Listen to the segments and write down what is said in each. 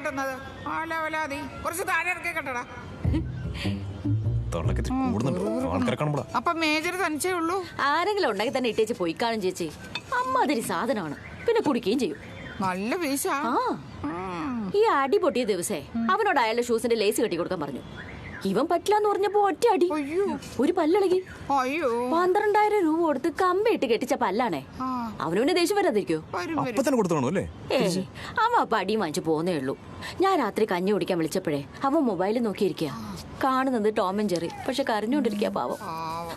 കെട്ടുന്നത് ആലാവലാതി കുറച്ച് താഴെ ഇറക്കി കെട്ടടാ അപ്പൊ മേജർ തനിച്ചേ ഉള്ളൂ? ആരെങ്കിലും ഉണ്ടെങ്കിൽ തന്നെ ഇട്ടേച്ച് പോയി കാണും ചേച്ചി. അമ്മാതിരി സാധനമാണ്. പിന്നെ കുടിക്കുകയും ചെയ്യും. നല്ല വീശ ആ. ഈ അടി പൊട്ടിയ ദിവസേ അവനോട് അയാളുടെ ഷൂസിന്റെ ലേസ് കെട്ടി കൊടുക്കാൻ പറഞ്ഞു. ഇവൻ പറ്റില്ലാന്ന് പറഞ്ഞപ്പോ ഒറ്റ അടി. അയ്യോ. ഒരു പല്ലളകി. അയ്യോ. പന്ത്രണ്ടായിരം രൂപ കൊടുത്ത് കമ്പിട്ട് കെട്ടിച്ച പല്ലാണേ. അവനവനെ ദേഷ്യം വരാതിരിക്കോ? ഏ അവൻ അപ്പൊ അടിയും വാങ്ങിച്ചു പോന്നേ ഉള്ളൂ. ഞാൻ രാത്രി കഞ്ഞി കുടിക്കാൻ വിളിച്ചപ്പോഴേ അവൻ മൊബൈലിൽ നോക്കിയിരിക്കുക കാണുന്നത് ടോം ചെറി ജെറി. പക്ഷെ കരഞ്ഞുകൊണ്ടിരിക്കുക പാവം.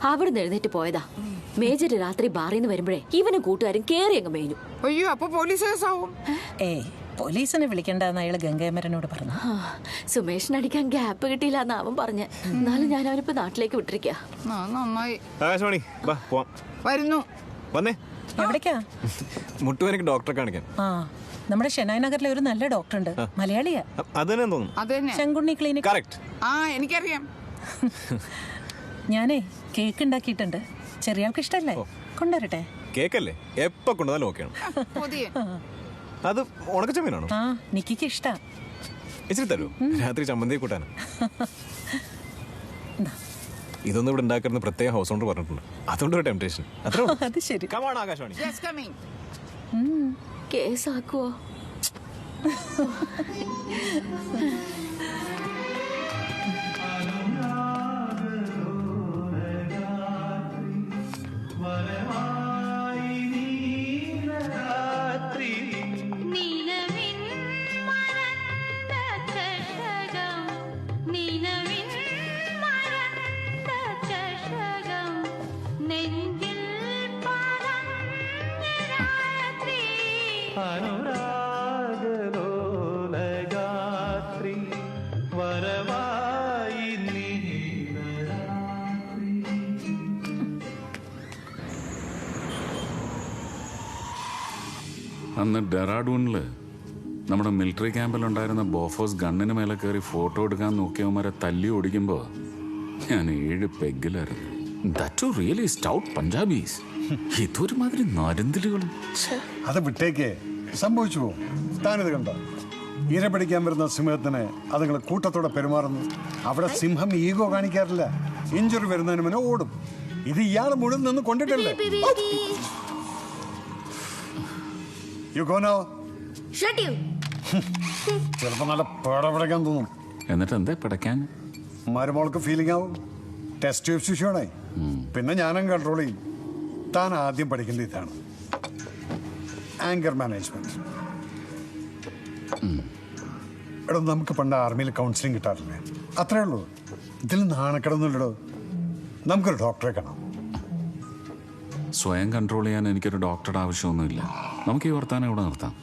അവിടുന്ന് എഴുന്നേറ്റ് പോയതാ. മേജർ രാത്രി ബാറിന്ന് വരുമ്പോഴേ ഇവനും കൂട്ടുകാരും കേറി അങ്ങ് മേഞ്ഞു. അയ്യോ അപ്പൊ പോലീസ് കേസാവും. ഏയ് പോലീസിനെ വിളിക്കണ്ടെന്ന് അയാൾ ഗംഗേമരനോട് പറഞ്ഞു. ആ, സുമേഷിന് അടിക്കാൻ ഗ്യാപ്പ് കിട്ടിയില്ല എന്ന് അവൻ പറഞ്ഞു. എന്നാലും ഞാൻ അവനിപ്പോ നാട്ടിലേക്ക് വിട്ടിരിക്കുക ആ, നന്നായി. ആകാശവാണി ബാ പോവാം. വരുന്നു. വന്നേ. എവിടേക്കാ? ഡോക്ടറെ കാണിക്കാൻ. ആ നമ്മുടെ ഷെനായ് നഗറിലെ ഒരു നല്ല ഡോക്ടർ ഉണ്ട് മലയാളിയാ. തോന്നുന്നു. ശങ്കുണ്ണി ക്ലിനിക് കറക്റ്റ് ആ എനിക്കറിയാം. ഞാനേ കേക്ക് ഉണ്ടാക്കിയിട്ടുണ്ട്. ചെറിയ ആൾക്ക് ഇഷ്ടല്ലേ? കൊണ്ടുവരട്ടെ? കേക്കല്ലേ? എപ്പോ കൊണ്ടുവന്നാലും ഓക്കെയാണ് അത് ഉണക്കച്ചമ്മീനാണോ? ആ നിക്കിക്ക് ഇഷ്ടാ. ഇച്ചിരി തരൂ. രാത്രി ചമ്മന്തി കൂട്ടാൻ ഇതൊന്നും ഇവിടെ ഉണ്ടാക്കുന്ന പ്രത്യേക ഹൗസ് ഓണർ പറഞ്ഞിട്ടുണ്ട്. അതുകൊണ്ട് ഒരു ടെംപ്ടേഷൻ അത്ര അത് ശരി. Come on Akashvani. Just coming കേസാക്കുവോ? അന്ന് ഡെറാഡൂണിൽ നമ്മുടെ മിലിറ്ററി ക്യാമ്പിലുണ്ടായിരുന്ന ബോഫോസ് ഗണ്ണിന് മേലെ കയറി ഫോട്ടോ എടുക്കാൻ നോക്കിയവന്മാരെ തല്ലി ഓടിക്കുമ്പോൾ ഞാൻ ഏഴ് പെഗിലായിരുന്നു. ദാറ്റ് റിയലി സ്റ്റൗട്ട് പഞ്ചാബീസ് ഇതൊരുമാതിരി നരുന്തലുകൾ അത് വിട്ടേക്ക്. സംഭവിച്ചു പോകും താനിത് കണ്ടോ? ഈര പിടിക്കാൻ വരുന്ന സിംഹത്തിന് അതുങ്ങൾ കൂട്ടത്തോടെ പെരുമാറുന്നു. അവിടെ സിംഹം ഈഗോ കാണിക്കാറില്ല. ഇഞ്ചുറി വരുന്നതിന് മുന്നേ ഓടും. ഇത് ഇയാൾ മുഴുവൻ നിന്ന് കൊണ്ടിട്ടല്ലേ? യു ഗോനോ ചിലപ്പോ നല്ല പേടപിടയ്ക്കാൻ തോന്നും. എന്നിട്ട് എന്താ പിടയ്ക്കാൻ? മരുമോൾക്ക് ഫീലിംഗ് ആവും. ടെസ്റ്റ് ട്യൂബ് ശിശുവാണേ പിന്നെ ഞാനും കൺട്രോൾ ചെയ്യും. താൻ ആദ്യം പഠിക്കേണ്ട ഇതാണ്. ആങ്കർ മാനേജ്മെന്റ് എടോ നമുക്ക് പണ്ട് ആർമിയിൽ കൗൺസിലിംഗ് കിട്ടാറില്ലേ? അത്രേ ഉള്ളൂ. ഇതിൽ നാണക്കെടൊന്നുമില്ലടോ. നമുക്കൊരു ഡോക്ടറെ കാണാം. സ്വയം കൺട്രോൾ ചെയ്യാൻ എനിക്കൊരു ഡോക്ടറുടെ ആവശ്യമൊന്നുമില്ല. നമുക്ക് ഈ വർത്താനം ഇവിടെ നിർത്താം.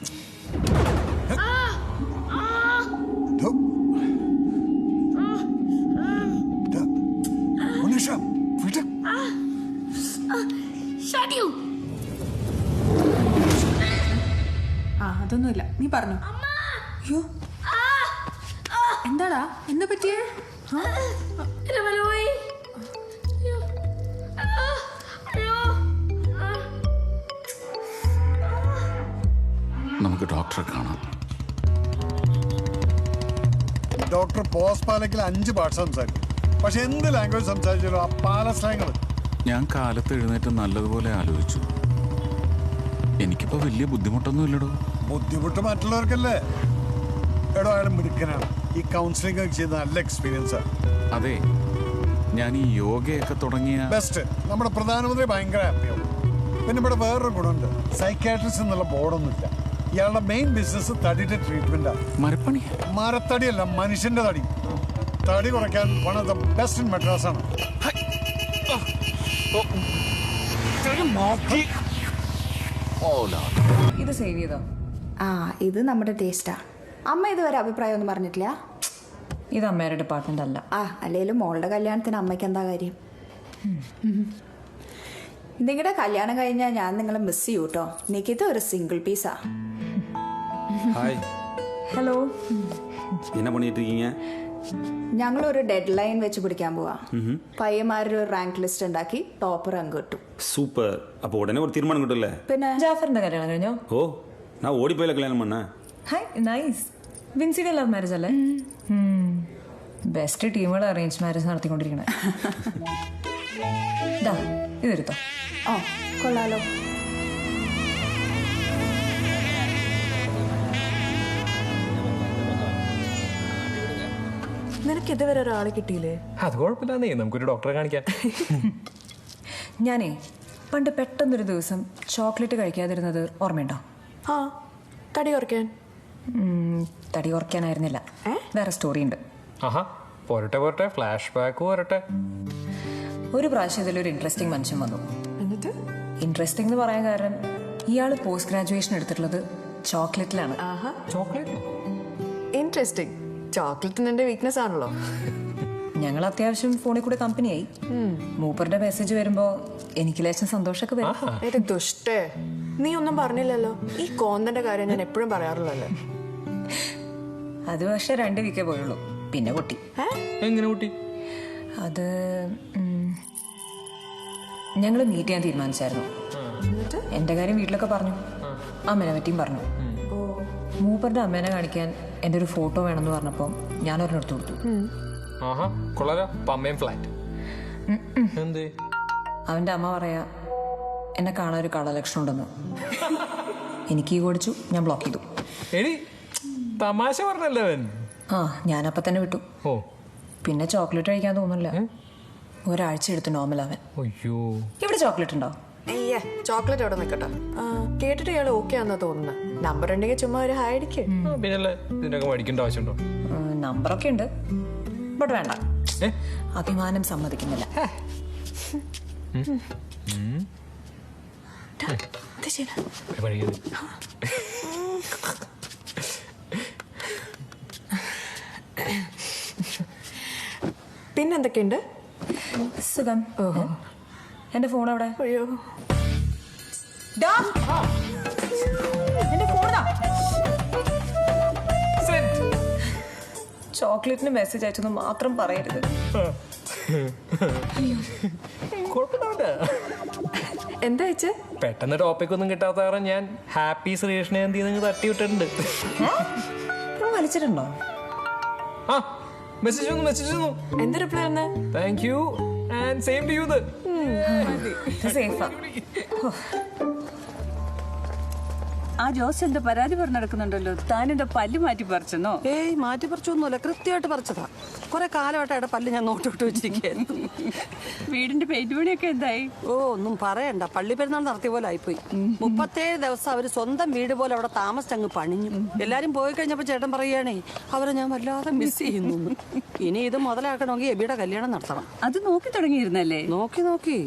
അതൊന്നുമില്ല. നീ പറഞ്ഞു. അയ്യോ. പോസ്റ്റ് അഞ്ച് ഭാഷ സംസാരിക്കും. പക്ഷെ എന്ത് ലാംഗ്വേജ് സംസാരിച്ചാലും ആ പാല സ്ലാങ്ങൾ ഞാൻ കാലത്ത് എഴുന്നേറ്റ് നല്ലതുപോലെ ആലോചിച്ചു. എനിക്കിപ്പോ വലിയ ബുദ്ധിമുട്ടൊന്നും ഇല്ലടോ. ബുദ്ധിമുട്ട് മറ്റുള്ളവർക്കല്ലേ? എടോ അയാൾ മിടുക്കനാണ്. ഈ കൗൺസിലിംഗ് ഒക്കെ ചെയ്ത് നല്ല എക്സ്പീരിയൻസ് ആണ് അതെ ഞാൻ ഈ യോഗയൊക്കെ തുടങ്ങിയ ബെസ്റ്റ് നമ്മുടെ പ്രധാനമന്ത്രി ഭയങ്കര ഹാപ്പിയാവും പിന്നെ ഇവിടെ വേറൊരു ഗുണമുണ്ട്. സൈക്കാട്രിസ്റ്റ് എന്നുള്ള ബോർഡൊന്നുമില്ല. ഇയാളുടെ മെയിൻ ബിസിനസ് തടിയുടെ ട്രീറ്റ്മെന്റാണ് മരപ്പണി. മരത്തടിയല്ല മനുഷ്യന്റെ തടി. തടി കുറയ്ക്കാൻ one of the best in Madras ആണ് ഇത് സേവ് ചെയ്തോ ആ ഇത് നമ്മുടെ ടേസ്റ്റാ അമ്മ ഇതുവരെ അഭിപ്രായം ഒന്നും പറഞ്ഞിട്ടില്ല ഇത് അമ്മയുടെ ഡിപ്പാർട്ട്മെന്റ് അല്ല ആ അല്ലെങ്കിലും മോളുടെ കല്യാണത്തിന് അമ്മയ്ക്ക് എന്താ കാര്യം നിങ്ങളുടെ കല്യാണം കഴിഞ്ഞാൽ ഞാൻ നിങ്ങളെ മിസ് ചെയ്യൂ കേട്ടോ നിക്കിത് ഒരു സിംഗിൾ പീസാ ஹாய் ഹലോ என்ன பண்ணிட்டு இருக்கீங்க ഞങ്ങൾ ഒരു ഡെഡ് ലൈൻ വെച്ച് പിടിക്കാൻ പോവാ. പയ്യന്മാരുടെ ഒരു റാങ്ക് ലിസ്റ്റ് ഉണ്ടാക്കി ടോപ്പർ അങ്ങ് കിട്ടും സൂപ്പർ അപ്പൊ ഉടനെ ഒരു തീരുമാനം കിട്ടില്ലേ പിന്നെ? ജാഫറിന്റെ കല്യാണം കഴിഞ്ഞോ? ഓ ഞാൻ ഓടിപ്പോയില്ല കല്യാണം പണ ഹായ് നൈസ് വിൻസിയുടെ ലവ് മാരേജ് അല്ലേ? ബെസ്റ്റ് ടീമുകൾ അറേഞ്ച് മാരേജ് നടത്തിക്കൊണ്ടിരിക്കണേ. ഇതെടുത്തോ ഓ കൊള്ളാലോ. നിനക്ക് ഇതുവരെ ഒരാളെ കിട്ടിയില്ലേ? അത് കുഴപ്പമില്ലാന്നേ നമുക്കൊരു ഡോക്ടറെ കാണിക്കാം. ഞാനേ പണ്ട് പെട്ടെന്നൊരു ദിവസം ചോക്ലേറ്റ് കഴിക്കാതിരുന്നത് ഓർമ്മയുണ്ടോ? ആ തടി കുറയ്ക്കാൻ. ഉം, തടി കുറയ്ക്കാനായിരുന്നില്ല. വേറെ സ്റ്റോറി ഉണ്ട് ആഹാ പോരട്ടെ പോരട്ടെ ഫ്ലാഷ് ബാക്ക് പോരട്ടെ. ഒരു പ്രാവശ്യം ഇതിലൊരു ഇൻട്രസ്റ്റിംഗ് മനുഷ്യൻ വന്നു. എന്നിട്ട്? ഇൻട്രസ്റ്റിംഗ് എന്ന് പറയാൻ കാരണം ഇയാൾ പോസ്റ്റ് ഗ്രാജുവേഷൻ എടുത്തിട്ടുള്ളത് ചോക്ലേറ്റിലാണ്. ചോക്ലേറ്റ്? ഇൻട്രസ്റ്റിംഗ് ചോക്ലേറ്റ് നിന്റെ വീക്ക്നെസ് ആണല്ലോ. ഞങ്ങൾ അത്യാവശ്യം ഫോണിൽ കൂടെ കമ്പനിയായി. മൂപ്പറുടെ മെസ്സേജ് വരുമ്പോ എനിക്ക് ലേശം സന്തോഷമൊക്കെ വരും. ദുഷ്ടേ നീ ഒന്നും പറഞ്ഞില്ലല്ലോ? ഈ കോന്തന്റെ കാര്യം ഞാൻ എപ്പോഴും പറയാറുള്ളല്ലോ അത് പക്ഷെ രണ്ട് വീക്കേ പോയുള്ളൂ. പിന്നെ കുട്ടി. എങ്ങനെ കുട്ടി? അത് ഞങ്ങൾ മീറ്റ് ചെയ്യാൻ തീരുമാനിച്ചായിരുന്നു. എന്റെ കാര്യം വീട്ടിലൊക്കെ പറഞ്ഞു. അമ്മനെ പറ്റിയും പറഞ്ഞു. മൂപ്പറുടെ അമ്മേനെ കാണിക്കാൻ എന്റെ ഒരു ഫോട്ടോ എന്ന് പറഞ്ഞപ്പോൾ ഞാൻ ഒരെണ്ണെടുത്ത് കൊടുത്തു. ആഹാ കൊള്ളാലോ. പമ്മയും ഫ്ലാറ്റ് എന്ത്? അവന്റെ അമ്മ പറയാ എന്നെ കാണാൻ ഒരു കളലക്ഷണം ഉണ്ടെന്ന് എനിക്ക് ഈ കൊടുച്ചു ഞാൻ ബ്ലോക്ക് ചെയ്തു. എടി തമാശ പറഞ്ഞല്ലേ അവൻ? ആ ഞാനപ്പം തന്നെ വിട്ടു. ഓ. പിന്നെ ചോക്ലേറ്റ് കഴിക്കാൻ തോന്നുന്നില്ല. ഒരാഴ്ച എടുത്തു നോർമൽ അവൻ. അയ്യോ. ഇവിടെ ചോക്ലേറ്റ് ഉണ്ടോ? അയ്യേ ചോക്ലേറ്റ് അവിടെ നിൽക്കട്ടെ കേട്ടിട്ട് ഇയാൾ ഓക്കെ ആണെന്നാ തോന്നുന്നത് നമ്പർ ഉണ്ടെങ്കിൽ ചുമ്മാ ഒരു ഹായ് അടിക്ക്. പിന്നല്ലേ ഇതിനൊക്കെ മേടിക്കേണ്ട ആവശ്യമുണ്ടോ? നമ്പറൊക്കെ ഉണ്ട്. ബട്ട് വേണ്ട? അഭിമാനം സമ്മതിക്കുന്നില്ല. പിന്നെന്തൊക്കെയുണ്ട്? സുഖം. എന്റെ ഫോൺ അവിടെ അയ്യോ. എന്റെ ഫോണാ ചോക്ലേറ്റിന് മെസ്സേജ് അയച്ചെന്ന് മാത്രം പറയരുത്. എന്താ അയച്ചേ? പെട്ടെന്ന് ടോപ്പിക് ഒന്നും കിട്ടാത്ത കാരണം ഞാൻ ഹാപ്പി ശ്രീകൃഷ്ണ എന്തി നിങ്ങൾ തട്ടി വിട്ടിട്ടുണ്ട്. ഞാൻ വലിച്ചിട്ടുണ്ടോ ആ മെസ്സേജ് വന്നു മെസ്സേജ് വന്നു. എന്ത് റിപ്ലൈ തന്നെ thank you and same to you സേഫാ ആ ജോസ് എന്താ പരാതി പറഞ്ഞു നടക്കുന്നുണ്ടല്ലോ താൻ എന്താ പല്ല് മാറ്റി പറിച്ചെന്നോ? ഏയ് മാറ്റി പറിച്ചൊന്നുമല്ല കൃത്യമായിട്ട് പറിച്ചതാ. കുറെ കാലമായിട്ട് അവിടെ പല്ല് ഞാൻ നോട്ടോട്ട് വെച്ചിരിക്കുന്നു വീടിന്റെ പെയിന്റ് പണിയൊക്കെ എന്തായി? ഓ ഒന്നും പറയണ്ട. പള്ളി പെരുന്നാൾ നടത്തിയ പോലെ ആയിപ്പോയി. മുപ്പത്തേഴ് ദിവസം അവർ സ്വന്തം വീട് പോലെ അവിടെ താമസിച്ചങ്ങ് പണിഞ്ഞു. എല്ലാരും പോയി കഴിഞ്ഞപ്പോ ചേട്ടൻ പറയുകയാണേ അവരെ ഞാൻ വല്ലാതെ മിസ് ചെയ്യുന്നു. ഇനി ഇത് മുതലാക്കണമെങ്കിൽ എബിയുടെ കല്യാണം നടത്തണം. അത് നോക്കി തുടങ്ങിയിരുന്നല്ലേ? നോക്കി നോക്കി.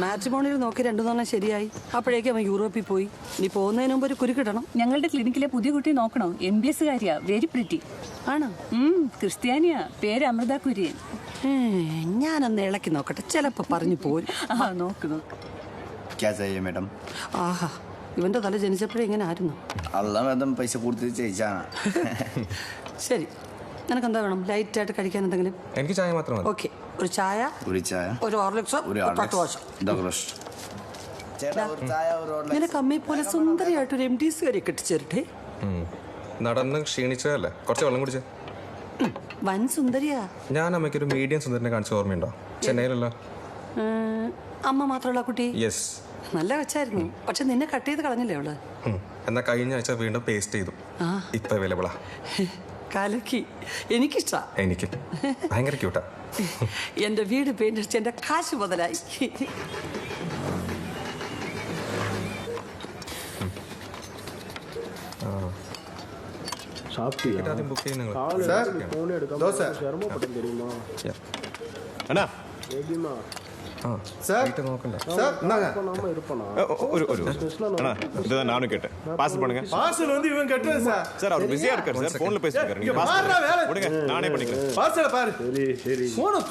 മാട്രിമോണിയിൽ നോക്കി രണ്ടു നാളെ ശരിയായി. അപ്പോഴേക്കും അവൻ യൂറോപ്പിൽ പോയി. ഇനി പോകുന്നതിന് മുമ്പ് ഒരു കുരുക്കിടണം ഞങ്ങളുടെ ക്ലിനിക്കിലെ പുതിയ കുട്ടി നോക്കണോ? എം ബി എസ് കാര്യാ വെരി പ്രിറ്റി ആണോ? ക്രിസ്ത്യാനിയാ പേര് അമൃത കുര്യൻ. ഞാനൊന്ന് ഇളക്കി നോക്കട്ടെ. ചിലപ്പോ പറഞ്ഞു പോരും. ആ നോക്ക് നോക്ക്. ആഹാ ഇവന്റെ തല ജനിച്ചപ്പോഴേ ഇങ്ങനെ ആയിരുന്നു. പൈസ കൊടുത്ത് ശരി. നിനക്ക് എന്താ വേണം? ലൈറ്റ് ആയിട്ട് കഴിക്കാൻ എന്തെങ്കിലും? എനിക്ക് ചായ മാത്രം മതി. ഓക്കെ. ഒരു ചായ ഒരു ചായ ഒരു ഓർലിക്സ് ഒരു പത്ത് ദോശ. നിനക്ക് അമ്മയെ പോലെ സുന്ദരിയായിട്ട് ഒരു എം ഡി സി വരെ കെട്ടിച്ചേരട്ടെ. നടന്ന് ക്ഷീണിച്ചതല്ലേ? കുറച്ച് വെള്ളം കുടിച്ചേ. വൻ സുന്ദരിയാ. ഞാൻ അമ്മയ്ക്ക് ഒരു മീഡിയം സുന്ദരനെ കാണിച്ച ഓർമ്മയുണ്ടോ? ചെന്നൈയിലല്ല. അമ്മ മാത്രമുള്ള കുട്ടി? യെസ് നല്ല വെച്ചായിരുന്നു. പക്ഷെ നിന്നെ കട്ട് ചെയ്ത് കളഞ്ഞില്ലേ അവൾ? എന്നാ കഴിഞ്ഞ ആഴ്ച വീണ്ടും പേസ്റ്റ് ചെയ്തു. ഇപ്പൊ അവൈലബിളാ കലക്കി എനിക്കിഷ്ടാ എനിക്ക് ഭയങ്കര ക്യൂട്ടാ എന്റെ വീട് പെയിന്റ് അടിച്ച് എന്റെ കാശ് മുതലായി ആദ്യം ബുക്ക് ചെയ്യുന്ന அண்ணா சார் வீட்டை நோக்கல சார் இந்தாங்க ஒரு சார் சார் இந்தாங்க நானும் கேட்டேன் பாஸ் பண்ணுங்க பார்சல் வந்து இவன் கட்டுறது சார் சார் அவர் பிஸியா இருக்காரு சார் போன்ல பேசிட்டு நீங்க நானே பண்ணிக்கிறேன் பார்சல பாரு சரி சரி போன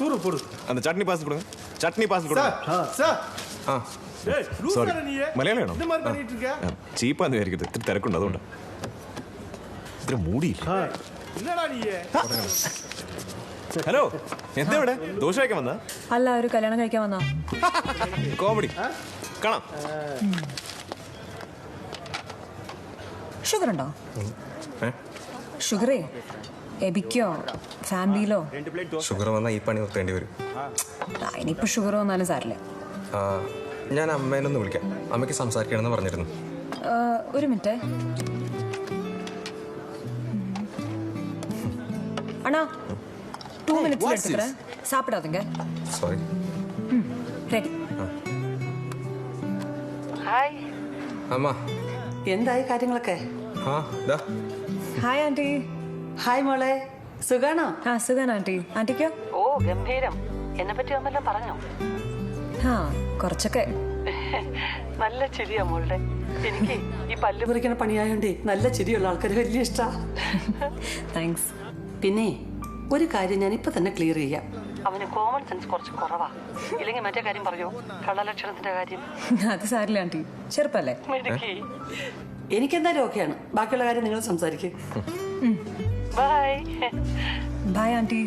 அந்த சட்னி பாஸ் கொடுங்க சட்னி பாஸ் கொடுங்க சார் ஆ சாரி மலையாளம் இந்த மாதிரி பண்ணிட்டு இருக்க மூடி ഹലോ എന്തെവിടെ? ദോശ കഴിക്കാൻ വന്ന? അല്ല ഒരു കല്യാണം കഴിക്കാൻ വന്ന? കോമഡി. കാണാം. ഷുഗർ ഉണ്ടോ? ഷുഗറേ എബിക്കോ? ഫാമിലിയിലോ? ഷുഗർ വന്നാൽ ഈ പണി നിർത്തേണ്ടി വരും. ഇനിയിപ്പോ ഷുഗർ വന്നാലും സാറില്ല ഞാൻ അമ്മേനൊന്ന് വിളിക്കാം. അമ്മയ്ക്ക് സംസാരിക്കണമെന്ന് പറഞ്ഞിരുന്നു. ഒരു മിനിറ്റ്. അണ്ണാ டூ மினிட்ஸ்ல எடுத்துக்கிறேன் சாப்பிடாதுங்க സോറി ரெடி ഹായ് അമ്മ എന്തായി കാര്യങ്ങളൊക്കെ ആ ഇതാ ഹായ് ആന്റി ഹായ് മോളെ സുഖാണോ ആ സുഖാണ് ആന്റി ആന്റിക്കോ ഓ ഗംഭീരം എന്നെ പറ്റി ഒന്നെല്ലാം പറഞ്ഞോ ആ കുറച്ചൊക്കെ നല്ല ചിരിയാ മോളുടെ എനിക്ക് ഈ പല്ല് പറിക്കണ പണിയായോണ്ടേ നല്ല ചിരിയുള്ള ആൾക്കാർ വലിയ ഇഷ്ടാ താങ്ക്സ് പിന്നെ ഒരു കാര്യം ഞാൻ ഇപ്പൊ തന്നെ ക്ലിയർ ചെയ്യാം. അവന് കോമൺ സെൻസ് കുറച്ച് കുറവാ. ഇല്ലെങ്കിൽ മറ്റേ കാര്യം പറയോ കള്ളലക്ഷണത്തിന്റെ കാര്യം. അത് സാരില്ല ആന്റി ചെറുപ്പല്ലേ? എനിക്കെന്തായാലും ഓക്കെയാണ് ബാക്കിയുള്ള കാര്യം നിങ്ങൾ സംസാരിക്കും. Bye bye aunty.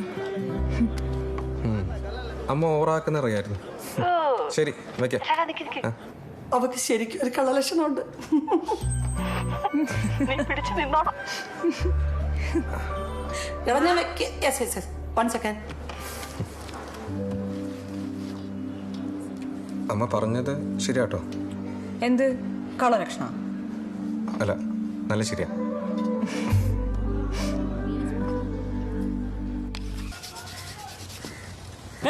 അമ്മ ഓറാക്കുന്ന അറിയായിരുന്നു ശരി. അവക്ക് ശരിക്കും ഒരു കള്ളലക്ഷണമുണ്ട്. നീ പിടിച്ചു നിന്നോണം. എടാ ഞാൻ വെക്ക് yes yes yes one second അമ്മ പറഞ്ഞത് ശരിയാട്ടോ എന്ത് കളലക്ഷണം അല്ല നല്ല ശരിയാ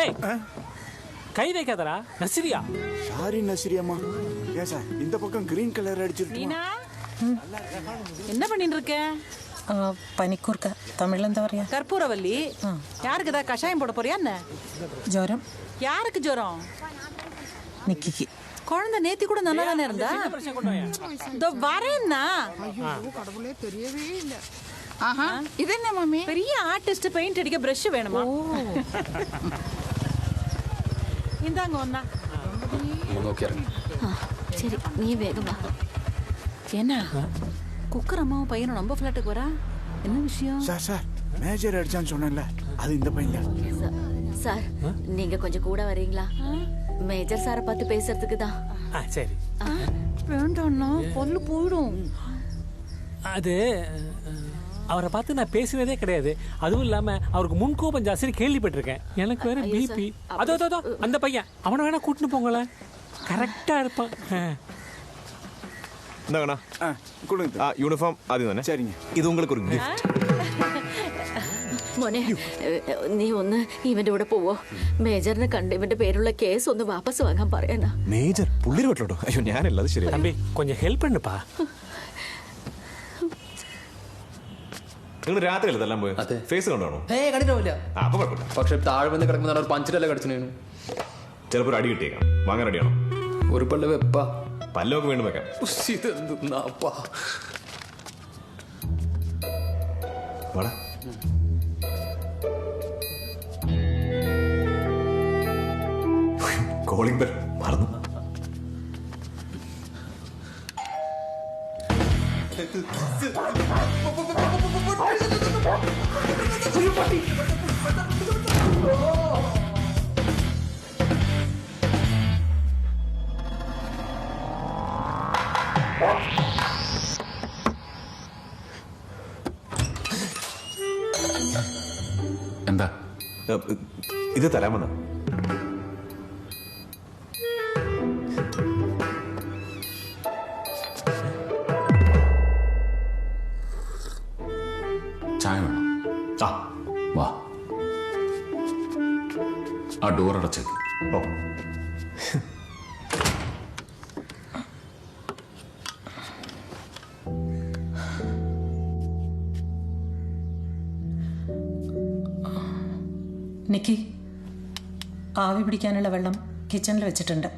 ஏய் கை வைக்காதடா நசிரியா யாரு நசிரியம்மா ஏன் சார் இந்த பக்கம் கிரீன் கலர் அடிச்சிருக்கு மீனா என்ன பண்ணிட்டு இருக்க പനിക്കൂർക്ക തമിഴിൽ എന്താ പറയാ கற்பூரவல்லி யாருக்கு ஏதாவது கஷாயம் போட போறியா என்ன ജ്വരം யாருக்கு ஜுரம் നിക്കിക്ക് குழந்தை நேத்தி கூட நல்லா தானே இருந்தா இதோ வரேன்னா ஐயோ கடவுளே தெரியவே இல்ல ஆஹா இது என்ன மம்மி பெரிய ஆர்டிஸ்ட் பெயிண்ட் அடிக்க பிரஷ் வேணுமா இந்தாங்க ஒன்னா ആ ശരി നീ വേഗം വാ என்ன குக்கர் அம்மாவும் பையனும் நம்ம ஃபிளாட்டுக்கு வரா? என்ன விஷயம்? சார் சார் மேஜர் அடிச்சான்னு சொன்னேன்ல. அது இந்த பையன் சார் நீங்க கொஞ்சம் கூட வரீங்களா? மேஜர் சாரை பார்த்து பேசுறதுக்கு தான் ஆ சரி. வேண்டாம்னா பொல்லு போயிடும். அது அவரை பார்த்து நான் பேசினதே கிடையாது. அதுவும் இல்லாம அவருக்கு முன்கோபம் ஜாஸ்தி கேள்விப்பட்டிருக்கேன். எனக்கு வேற பிபி அதோ, அதோ அந்த பையன். அவனை வேணா கூட்டிட்டு போங்களேன். கரெக்டா இருப்பான். ஆ. എന്താ വേണ ആ യൂണിഫോം ആദ്യം തന്നെ சரிங்க ഇത് உங்களுக்கு ഒരു ഗിഫ്റ്റ് മോനെ ഏ, നീ ഒന്ന് ഇവന്റെ കൂടെ പോവോ മേജറിനെ കണ്ട് ഇവന്റെ പേരുള്ള കേസ് ഒന്ന് വാപ്പസ് വാങ്ങാൻ പറയാനാ മേജർ പുള്ളിര് വീട്ടിലോട്ടോ അയ്യോ ഞാനല്ല അത് ശരിയാ தம்பி கொஞ்சம் ஹெல்ப் பண்ணுப்பா നിങ്ങൾ രാത്രി ഇതെല്ലാം പോയി ഫേസ് കണ്ടാണോ ഏ കണ്ടിട്ടില്ല ആ അപ്പൊ കുഴപ്പമില്ല പക്ഷെ താഴെ വന്ന് കിടക്കുന്ന ഒരു പഞ്ചിലല്ല കടിച്ചു ചിലപ്പോൾ ഒരു അടി കിട്ടിയേക്കാം വാങ്ങാൻ റെഡിയാണോ ഒരു പല്ല് വെപ്പ പല്ലൊക്കെ വീണ്ടും വെക്കാം. വാടാ. കോളിംഗ് ബെൽ മറന്നു. എന്താ? ഇത് തരാമെന്ന ആവി പിടിക്കാനുള്ള വെള്ളം കിച്ചണിൽ വെച്ചിട്ടുണ്ട്.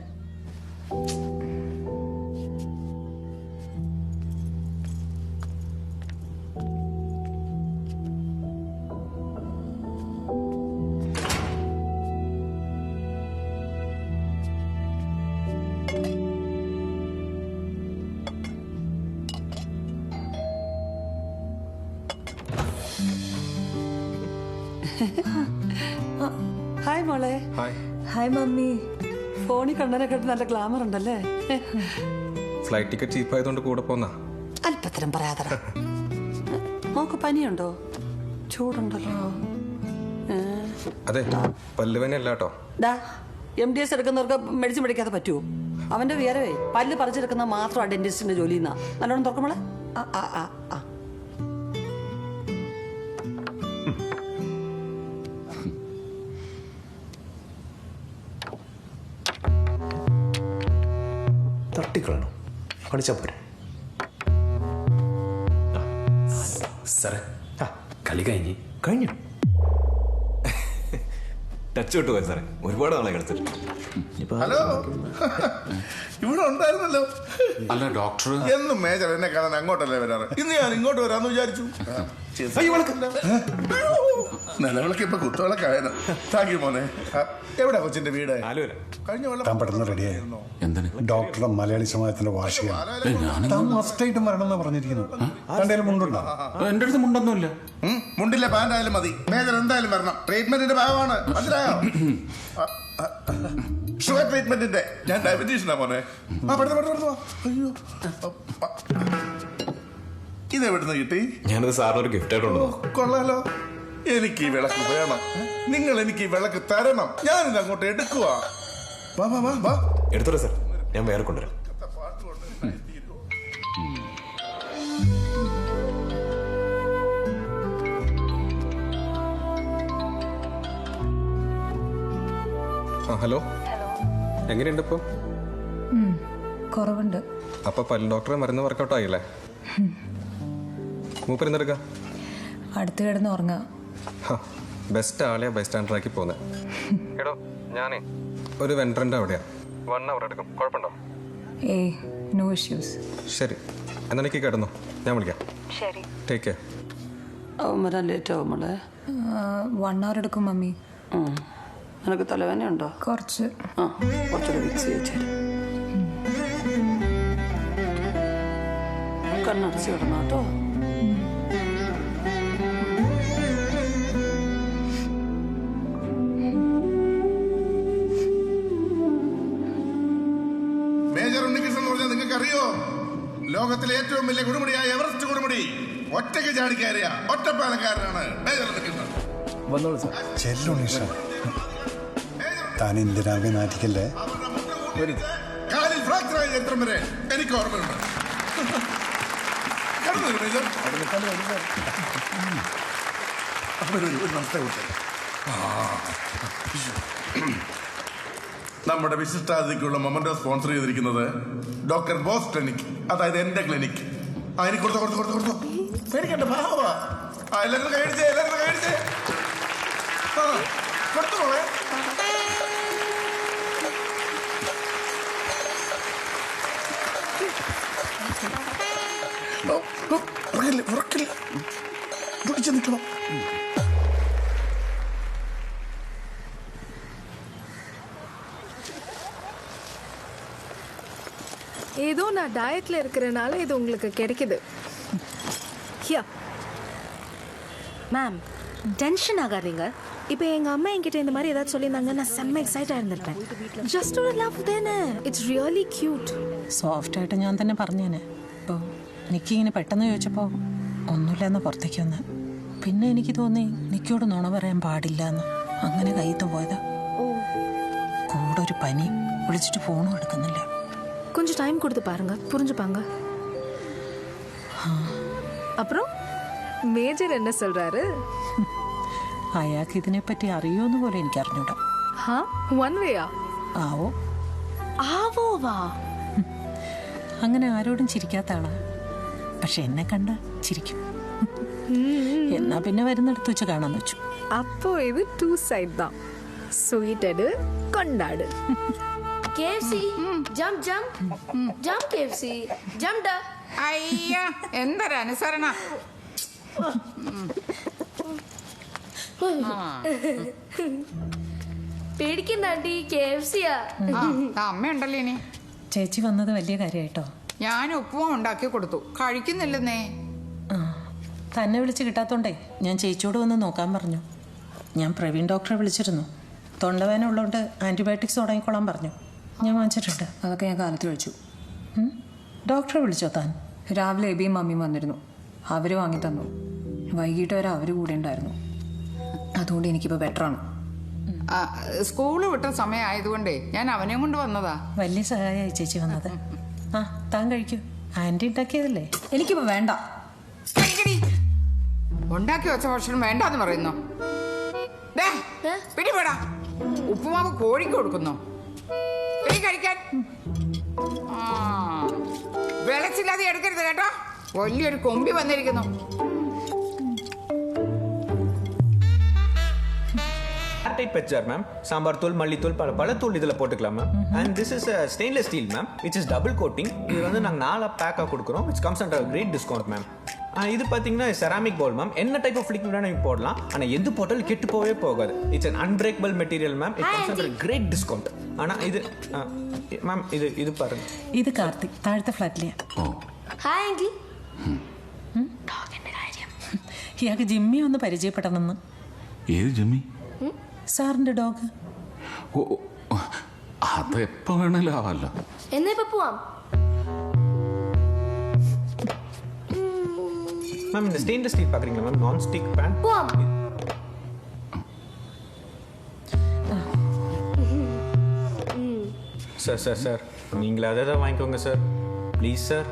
ഹായ് മോളെ. ഹായ്. മമ്മി. ഫോണിൽ കണ്ണനെ കേട്ട് നല്ല ഗ്ലാമർ ഉണ്ടല്ലേ? ഫ്ലൈറ്റ് ടിക്കറ്റ് ചീപ്പ് ആയതുകൊണ്ട് കൂടെ പോന്നാ? അല്പത്തരം പറയാതറ. മോക്ക് പനിയുണ്ടോ? ചൂടുണ്ടല്ലോ? അതെ പല്ലുവേന അല്ല കേട്ടോ ഡാ എം ഡി എസ് എടുക്കുന്നവർക്ക് മെഡിസിൻ മേടിക്കാതെ പറ്റുമോ അവന്റെ വിയരവേ പല്ല് പറിച്ചെടുക്കുന്ന മാത്രമാണ് ഡെന്റിസ്റ്റിന്റെ ജോലി എന്നാ നല്ലോണം തുറക്കുമ്പോളെ ആ ആ ആ. തട്ടിക്കളയണോ കളിച്ചാൽ പോരെ. സാറേ കളി കഴിഞ്ഞ്. കഴിഞ്ഞു. ടച്ച് വിട്ടു പോയി സാറേ. ഒരുപാട് നാളെ കളിച്ചിട്ട്. ഹലോ. ഇവിടെ ഉണ്ടായിരുന്നല്ലോ. അല്ല ഡോക്ടർ. എന്നും മേജർ എന്നെ കാണാൻ അങ്ങോട്ടല്ലേ വരാറ്. ഇന്ന് ഞാൻ ഇങ്ങോട്ട് വരാന്ന് വിചാരിച്ചു. നിലവിളക്ക് ഇപ്പൊ കുത്തുവിളക്കായത് താങ്ക് യു മോനെ. എവിടെ എവിടെയാ കൊച്ചിന്റെ വീട്? കഴിഞ്ഞ കൊല്ലം താൻ പെട്ടെന്ന് റെഡിയായിരുന്നു ഡോക്ടറുടെ മലയാളി സമാജത്തിന്റെ വാർഷികമാണ് താൻ മസ്റ്റായിട്ട് മരണം എന്നാ പറഞ്ഞിരിക്കുന്നു. തന്റെ മുണ്ടുണ്ടോ? എന്റെ അടുത്ത് മുണ്ടൊന്നുമില്ല. മുണ്ടില്ല പാന്റ് ആയാലും മതി. മേജർ എന്തായാലും വരണം. ട്രീറ്റ്മെന്റിന്റെ ഭാഗമാണ്. മനസ്സിലായോ? ഷുഗർ ട്രീറ്റ്മെന്റിന്റെ ഞാൻ ഡയബറ്റീഷനാ മോനെ. ആ പെട്ടെന്ന് പെട്ടെന്ന് പെട്ടെന്ന് വാ. അയ്യോ. ഇത് എവിടുന്ന് കിട്ടി? ഞാനത് സാറിനൊരു ഒരു ഗിഫ്റ്റ് ആയിട്ടുണ്ടോ കൊള്ളാലോ. എനിക്ക് ഈ വിളക്ക് വേണം. നിങ്ങൾ എനിക്ക് ഈ വിളക്ക് തരണം. ഞാനിത് അങ്ങോട്ട് എടുക്കുക വാ വാ വാ വാ. എടുത്തോളൂ സാർ. ഞാൻ വേറെ കൊണ്ടുവരാം. ഹലോ. എങ്ങനെയുണ്ട് ഇപ്പൊ? കുറവുണ്ട്. അപ്പൊ പല്ല് ഡോക്ടറെ മരുന്ന് വർക്കൗട്ട് ആയില്ലേ മൂപ്പരുന്നെടുക്ക അടുത്ത് കിടന്ന് ഉറങ്ങുക ബെസ്റ്റ് ആളെയാ ബൈ സ്റ്റാൻഡറാക്കി പോകുന്നത് എടോ ഞാനേ ഒരു വെൻട്രന്റെ അവിടെയാ. വൺ അവർ എടുക്കും. കുഴപ്പമുണ്ടോ? ഏ നോ ഇഷ്യൂസ് ശരി. എന്നാൽ എനിക്ക് കിടന്നു ഞാൻ വിളിക്കാം. ശരി. ടേക്ക് കെയർ വരാൻ ലേറ്റ് ആവും മോളെ. വൺ അവർ എടുക്കും മമ്മി. നിനക്ക് തലവേദന ഉണ്ടോ? കുറച്ച്. ആ കുറച്ചുകൂടെ വിക്സ് ചെയ്ത് കണ്ണടച്ച് കിടന്നു കേട്ടോ. ലോകത്തിലെ ഏറ്റവും വലിയ കൊടുമുടിയായ എവറസ്റ്റ് കൊടുമുടി ഒറ്റയ്ക്ക് ചാടിക്കയറിയ ഒറ്റപ്പാലക്കാരനാണ് വന്നോളൂ സാർ. ചെല്ലു നിഷ താൻ എന്തിനാകെ നാട്ടിക്കല്ലേ കാലിൽ ഫ്രാക്ചറായ ചരിത്രം വരെ എനിക്ക് ഓർമ്മയുണ്ട്. നമ്മുടെ വിശിഷ്ടാതിഥിക്കുള്ള മൊമെന്റോ സ്പോൺസർ ചെയ്തിരിക്കുന്നത് ഡോക്ടർ ബോസ് ക്ലിനിക് അതായത് എന്റെ ക്ലിനിക് അതിന് കൊടുത്തു കൊടുത്തോ കൊടുത്തോ കൊടുത്തോ പേടിക്കണ്ട ആ എല്ലാവരും കഴിച്ചേ എല്ലാവരും കഴിച്ചേ ആ കൊടുത്തു മോളെ ഓ, ഓ, ഉറക്കില്ല ഉറക്കില്ല പിടിച്ചു നിൽക്കണം ஏதோ நான் டயட்ல இருக்கிறனால இது உங்களுக்கு கிடைக்குது ஹியா மேம் டென்ஷன் ஆகாதீங்க இப்போ எங்க அம்மா என்கிட்ட இந்த மாதிரி ஏதாவது சொல்லியிருந்தாங்க நான் செம்ம எக்ஸைட் ஆயிருந்திருப்பேன் ஜஸ்ட் ஒரு லவ் தானே இட்ஸ் ரியலி கியூட் സോഫ്റ്റായിട്ട് ഞാൻ തന്നെ പറഞ്ഞേനെ ഇപ്പോൾ നിക്കിങ്ങനെ പെട്ടെന്ന് ചോദിച്ചപ്പോൾ ഒന്നുമില്ലെന്ന് പുറത്തേക്ക് വന്ന് പിന്നെ എനിക്ക് തോന്നി നിക്കിയോട് നുണ പറയാൻ പാടില്ല എന്ന് അങ്ങനെ കയ്യത്ത് പോയതാ കൂടെ ഒരു പനി വിളിച്ചിട്ട് ഫോണും എടുക്കുന്നില്ല கொஞ்சம் டைம் கொடுத்து பாருங்க புரிஞ்சுப்பாங்க அப்புறம் மேஜர் என்ன சொல்றாரு അയാൾക്ക് ഇതിനെപ്പറ്റി അറിയുമെന്ന് പോലും എനിക്ക് അറിഞ്ഞൂടാ ഹാ വൺ വേയാ ആവോ ആവോവാ അങ്ങനെ ആരോടും ചിരിക്കാത്ത ആളാ പക്ഷെ എന്നെ കണ്ട ചിരിക്കും എന്നാ പിന്നെ വരുന്നിടത്ത് വെച്ച് കാണാന്ന് വെച്ചു அப்போ இது டூ சைட் தான் ஸ்வீட் எடு கொண்டாடு KFC Jump, jump. Jump, KFC ഡാ അയ്യ എന്തൊരനുസരണ പേടിക്കണ്ട ആന്റി KFC-യാ അമ്മയുണ്ടല്ലോ ഇനി. ചേച്ചി വന്നത് വലിയ കാര്യായിട്ടോ? ഞാൻ ഉപ്പും ഉണ്ടാക്കി കൊടുത്തു. കഴിക്കുന്നില്ലെന്നേ. ആ തന്നെ വിളിച്ച് കിട്ടാത്തോണ്ടേ ഞാൻ ചേച്ചിയോട് വന്ന് നോക്കാൻ പറഞ്ഞു. ഞാൻ പ്രവീൺ ഡോക്ടറെ വിളിച്ചിരുന്നു. തൊണ്ടവേന ഉള്ളതുകൊണ്ട് ആന്റിബയോട്ടിക്സ് തുടങ്ങിക്കോളാൻ പറഞ്ഞു. ഞാൻ വാങ്ങിച്ചിട്ടുണ്ട്. അതൊക്കെ ഞാൻ കാലത്ത് കഴിച്ചു. ഡോക്ടറെ വിളിച്ചോ താൻ? രാവിലെ എബിയും മമ്മിയും വന്നിരുന്നു. അവർ വാങ്ങി തന്നു. വൈകിട്ട് വരെ അവർ കൂടെ ഉണ്ടായിരുന്നു. അതുകൊണ്ട് എനിക്കിപ്പോൾ ബെറ്ററാണ് ആണ്. സ്കൂൾ വിട്ട സമയം ആയതുകൊണ്ടേ ഞാൻ അവനെ കൊണ്ട് വന്നതാ. വലിയ സഹായമായി ചേച്ചി വന്നത്. ആ താൻ കഴിക്കൂ. ആന്റി ഉണ്ടാക്കിയതല്ലേ? എനിക്കിപ്പോൾ വേണ്ട. ഉണ്ടാക്കി വെച്ച ഭക്ഷണം വേണ്ടാന്ന് പറയുന്നു? ദേ, പിടിപെടാ. ഉപ്പുമാവ് കോഴിക്ക് കൊടുക്കുന്നു? പിടി കഴിക്കാൻ ആ, വിളച്ചില്ലാതെ എടുക്കരുത് കേട്ടോ വലിയൊരു കൊമ്പി വന്നിരിക്കുന്നു airtight PET jar ma'am sambar தூள் மல்லித்தூள் பல பல தூள் இதில் போட்டுக்கலாம் ma'am and this is stainless steel ma'am which is double coating இது வந்து நாங்கள் நாலாக பேக்காக கொடுக்குறோம் which comes under great discount ma'am இது பார்த்தீங்கன்னா செராமிக் பவுல் மேம் என்ன டைப் ஆஃப் லிக்விட் வேணால் நீங்கள் போடலாம் ஆனால் எது போட்டாலும் கெட்டு போகவே போகாது it's un unbreakable material ma'am it comes under great discount ஆனால் இது மேம் இது இது பாருங்க ഇത് കാർത്തിക് താഴത്തെ ഫ്ലാറ്റിലെയാ ഹായ് ആന്റി ഇയാൾക്ക് ജിമ്മി ഒന്ന് പരിചയപ്പെടണമെന്ന് ഏത് ജമ്മി സാറിന്റെ ഡോഗ് ഓ ഓ, അത് എപ്പോ വേണേലും ആവാലോ എന്നാ ഇപ്പൊ പോവാം மேம் இந்த ஸ்டெயின்லெஸ் ஸ்டீல் பார்க்குறீங்களா ma'am non stick pan sir sir sir நீங்களே அதை தான் வாங்கிக்கோங்க சார் ப்ளீஸ் சார்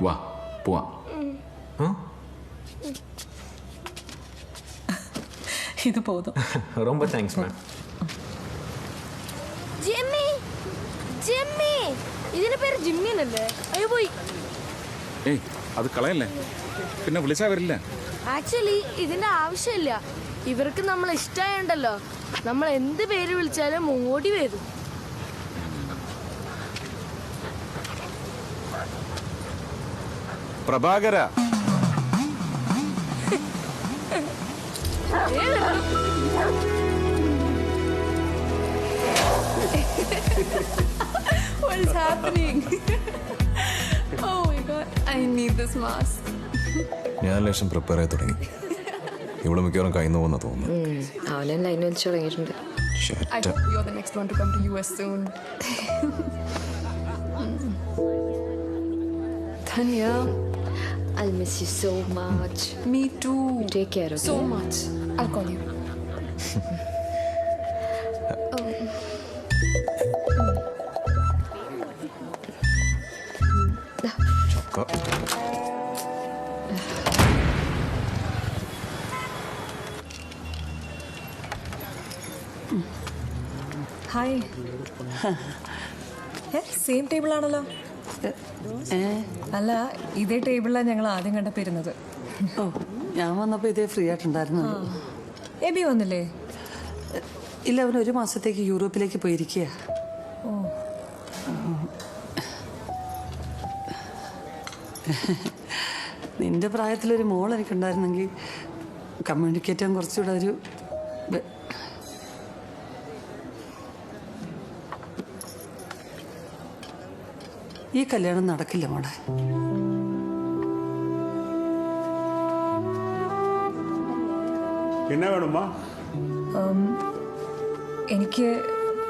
வா போவான் ഇത് പോതും ரொம்ப தேங்க்ஸ் மேம் ജിമ്മി ജിമ്മി ഇതിന്റെ പേര് ജിമ്മി എന്നല്ലേ അയ്യോ പോയി ഏയ് അത് കളയല്ലേ പിന്നെ വിളിച്ചാ വരില്ല ആക്ച്വലി ഇതിന്റെ ആവശ്യമില്ല ഇവർക്ക് നമ്മൾ ഇഷ്ടമായുണ്ടല്ലോ നമ്മൾ എന്ത് പേര് വിളിച്ചാലും ഓടി വരും Prabhakara What is happening? oh my god, I need this mask. ഞാൻ ലേശം പ്രിപ്പയർ ആയി തുടങ്ങി ഇവിടെ മിക്കവാറും കയ്യിൽ നിന്ന് പോകുന്ന തോന്നുന്നു അവനും ലൈൻ വെച്ച് തുടങ്ങിയിട്ടുണ്ട് I hope you're the next one to come to US soon. Tanya, I'll miss you so much. Me too. Take care, okay? So much. I'll call you. Hi same table ആണല്ലോ. അല്ല ഇതേ ടേബിളിലാണ് ഞങ്ങൾ ആദ്യം കണ്ടപ്പിരുന്നത്. ഓ ഞാൻ വന്നപ്പോൾ ഇതേ ഫ്രീ ആയിട്ടുണ്ടായിരുന്നു. AB വന്നില്ലേ? ഇല്ല അവൻ ഒരു മാസത്തേക്ക് യൂറോപ്പിലേക്ക് പോയിരിക്കുക ഓ. നിന്റെ പ്രായത്തിലൊരു മോൾ എനിക്കുണ്ടായിരുന്നെങ്കിൽ കമ്മ്യൂണിക്കേറ്റ് ചെയ്യാൻ കുറച്ചുകൂടെ ഒരു ഈ കല്യാണം നടക്കില്ല മോടെ പിന്നെ വേണം എനിക്ക്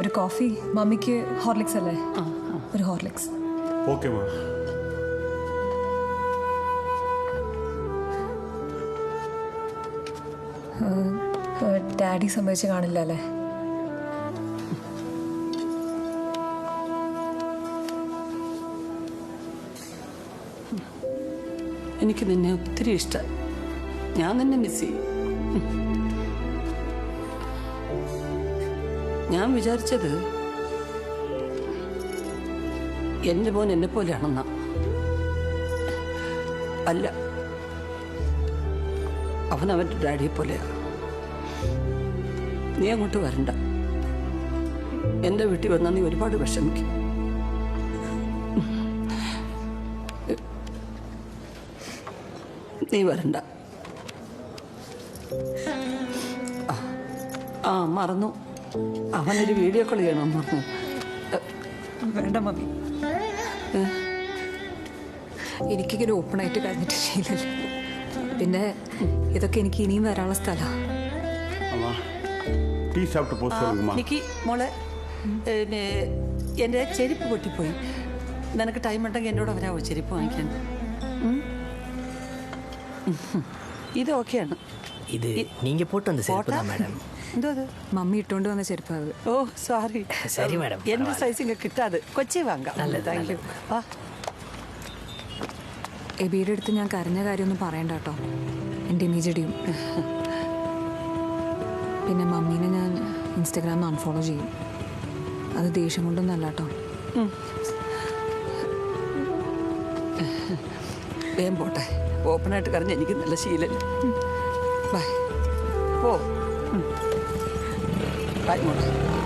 ഒരു കോഫി. മമ്മിക്ക് ഹോർലിക്സ് അല്ലേ? ഒരു ഹോർലിക്സ്. ഓക്കെ ഡാഡി സംഭവിച്ച് കാണില്ല അല്ലേ? എനിക്ക് നിന്നെ ഒത്തിരി ഇഷ്ടം. ഞാൻ നിന്നെ മിസ് ചെയ്യും. ഞാൻ വിചാരിച്ചത് എന്റെ മോൻ എന്നെ പോലെയാണെന്നാ. അല്ല. അവൻ അവന്റെ ഡാഡിയെ പോലെയാണ് നീ അങ്ങോട്ട് വരണ്ട. എന്റെ വീട്ടിൽ വന്നാൽ നീ ഒരുപാട് വിഷമിക്കും. നീ വരണ്ട ആ, ആ മറന്നു അവനൊരു വീഡിയോ കോൾ ചെയ്യണമെന്ന് പറഞ്ഞു വേണ്ട മമ്മി എനിക്കിങ്ങനെ ഓപ്പൺ ആയിട്ട് കഴിഞ്ഞിട്ട് ശീലമില്ല പിന്നെ ഇതൊക്കെ എനിക്ക് ഇനിയും വരാനുള്ള സ്ഥലമാണ് அம்மா டீ டீ சாப்பிட்டு போக சொல்லுங்கம்மா നിക്കി മോളെ പിന്നെ എൻ്റെ ചെരുപ്പ് പൊട്ടിപ്പോയി നിനക്ക് ടൈം ഉണ്ടെങ്കിൽ എന്നോട് വരാമോ ചെരുപ്പ് വാങ്ങിക്കാൻ ഉം? ഇത് ഓക്കെയാണ് இது நீங்க போட்டு வந்த செருப்பு தான் மேடம் എന്തോ അത് മമ്മി ഇട്ടുകൊണ്ട് വന്ന ചെരുപ്പ് അത് ഓ സോറി சரி மேடம் എൻ്റെ സൈസ് ഇങ്ങ് കിട്ടാതെ കൊച്ചി വാങ്ങാം നല്ലത്, താങ്ക് യു ആ എബിയുടെ അടുത്ത് ഞാൻ കരഞ്ഞ കാര്യമൊന്നും പറയണ്ട കേട്ടോ എൻ്റെ ഇമേജ് ഇടിയും പിന്നെ മമ്മീനെ ഞാൻ ഇൻസ്റ്റഗ്രാമിൽ അൺഫോളോ ചെയ്യും അത് ദേഷ്യം കൊണ്ടൊന്നും അല്ല കേട്ടോ വേഗം പോട്ടെ ഓപ്പണായിട്ട് കറിഞ്ഞ് എനിക്ക് നല്ല ശീലം. ബൈ. ഓ ബൈ മോളെ.